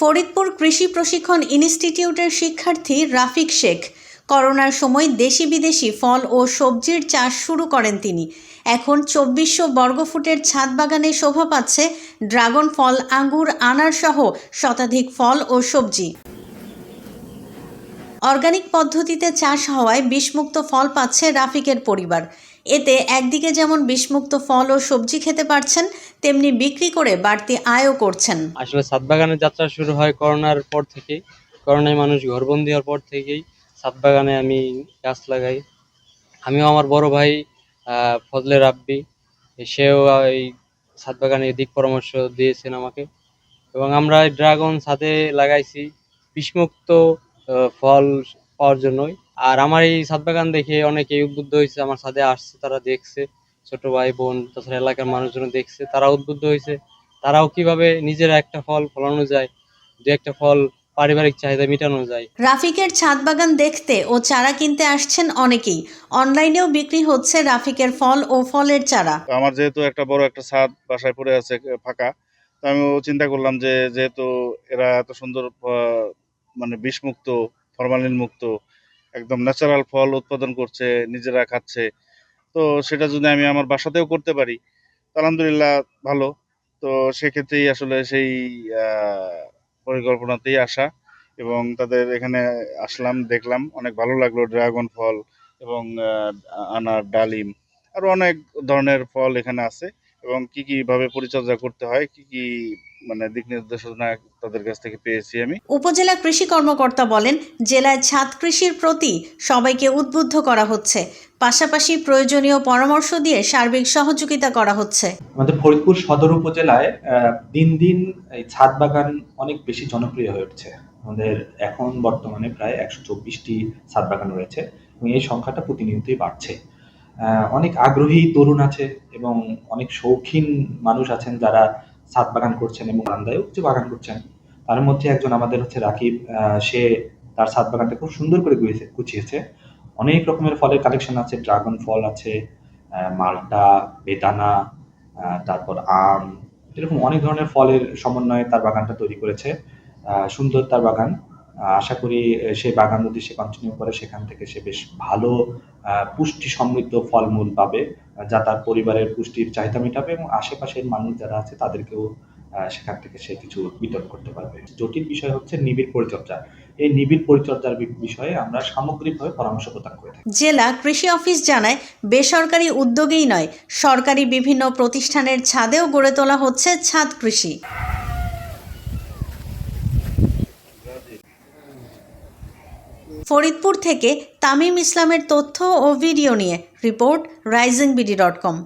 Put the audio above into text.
ফরিদপুর কৃষি প্রশিক্ষণ ইনস্টিটিউটের শিক্ষার্থী রাফিক শেখ। করোনার সময় দেশি বিদেশি ফল ও সবজির চাষ শুরু করেন তিনি। এখন চব্বিশশো বর্গফুটের ছাদ বাগানে শোভা পাচ্ছে ড্রাগন ফল, আঙ্গুর, আনার সহ শতাধিক ফল ও সবজি। অর্গানিক পদ্ধতিতে চাষ হওয়ায় বিষমুক্ত ফল পাচ্ছে রাফিকের পরিবার। এতে একদিকে যেমন বিষমুক্ত ফল ও সবজি খেতে পারছেন, তেমনি বিক্রি করে বাড়তি আয়ও করছেন। আসলে ছাদ বাগানের যাত্রা শুরু হয় করোনার পর থেকেই। করোনায় মানুষ ঘরবন্দি হওয়ার পর থেকেই ছাদ বাগানে আমি গাছ লাগাই। আমিও আমার বড় ভাই ফজলে রাব্বি, সেও এই ছাদ বাগানে দিক পরামর্শ দিয়েছেন আমাকে। এবং আমরা ড্রাগন ছাদে লাগাইছি, বিষমুক্ত ফল পাওয়ার জন্যই। আর আমার এই ছাদ বাগান দেখে অনেকেই উদ্বুদ্ধ হয়েছে আমার ছাদে আসছে তারা দেখছে ছোট ভাই বোন তাছাড়া এলাকার মানুষজন দেখছে তারা উদ্বুদ্ধ হয়েছে। তারাও কীভাবে নিজেরা একটা ফল ফলানো যায় দু একটা ফল পারিবারিক চাহিদা মেটানো যায়। রাফিকের ছাদ বাগান দেখতে ও চারা কিনতে আসছেন অনেকেই। অনলাইনেও বিক্রি হচ্ছে রাফিকের ফল ও ফলের চারা। আমার যেহেতু একটা বড় একটা ছাদ বাসায় পড়ে আছে ফাঁকা তো আমি চিন্তা করলাম যে যেহেতু এরা এত সুন্দর আহ, মানে বিষমুক্ত ফরমালিন মুক্ত একদম ন্যাচারাল ফল উৎপাদন করছে, নিজেরা খাচ্ছে। তো সেটা যদি আমি আমার বাসাতেও করতে পারি আলহামদুলিল্লাহ ভালো। তো সেক্ষেত্রেই আসলে সেই পরিকল্পনাতেই আসা এবং তাদের এখানে আসলাম, দেখলাম। অনেক ভালো লাগল ড্রাগন ফল এবং আনার ডালিম। আরও অনেক ধরনের ফল এখানে আছে। এবং কি কি ভাবে পরিচর্যা করতে হয় কি কি মানে দিক নির্দেশনা তাদের কাছ থেকে পেয়েছি আমি। উপজেলা কৃষি কর্মকর্তা বলেন জেলায় ছাদ কৃষির প্রতি সবাইকে উদ্বুদ্ধ করা হচ্ছে। পাশাপাশি প্রয়োজনীয় পরামর্শ দিয়ে সার্বিক সহযোগিতা করা হচ্ছে। আমাদের ফরিদপুর সদর উপজেলায় আহ, দিন দিন এই ছাদ বাগান অনেক বেশি জনপ্রিয় হয়ে উঠছে। আমাদের এখন বর্তমানে প্রায় একশো চব্বিশটি ছাদ বাগান রয়েছে এবং এই সংখ্যাটা প্রতিনিয়তই বাড়ছে। অনেক আগ্রহী তরুণ আছে এবং অনেক শৌখিন মানুষ আছেন যারা ছাদ বাগান করছেন এবং বারান্দায়ও কিছু বাগান করছেন। তার মধ্যে একজন আমাদের হচ্ছে রাকিব সে তার ছাদ বাগানটা খুব সুন্দর করে গুছিয়েছে। অনেক রকমের ফলের কালেকশন আছে ড্রাগন ফল আছে মালটা, বেদানা তারপর আম, এরকম অনেক ধরনের ফলের সমন্বয়ে তার বাগানটা তৈরি করেছে। সুন্দর তার বাগান। আশা করি সেই বাগান যদি সে কন্টিনিউ করে, সেখান থেকে সে বেশ ভালো পুষ্টি সমৃদ্ধ ফলমূল পাবে যা তার পরিবারের পুষ্টির চাহিদা মেটাবে এবং আশেপাশের মানুষ যারা আছে, তাদেরকেও সেখান থেকে সে কিছু বিতরণ করতে পারবে। জটিল বিষয় হচ্ছে নিবিড় পরিচর্যা। এই নিবিড় পরিচর্যার বিষয়ে আমরা সামগ্রিকভাবে পরামর্শ প্রদান করে থাকি। জেলা কৃষি অফিস জানায়, বেসরকারি উদ্যোগেই নয়, সরকারি বিভিন্ন প্রতিষ্ঠানের ছাদেও গড়ে তোলা হচ্ছে ছাদ কৃষি। ফরিদপুর থেকে তামিম ইসলামের তথ্য ও ভিডিও নিয়ে report rising BD dot com.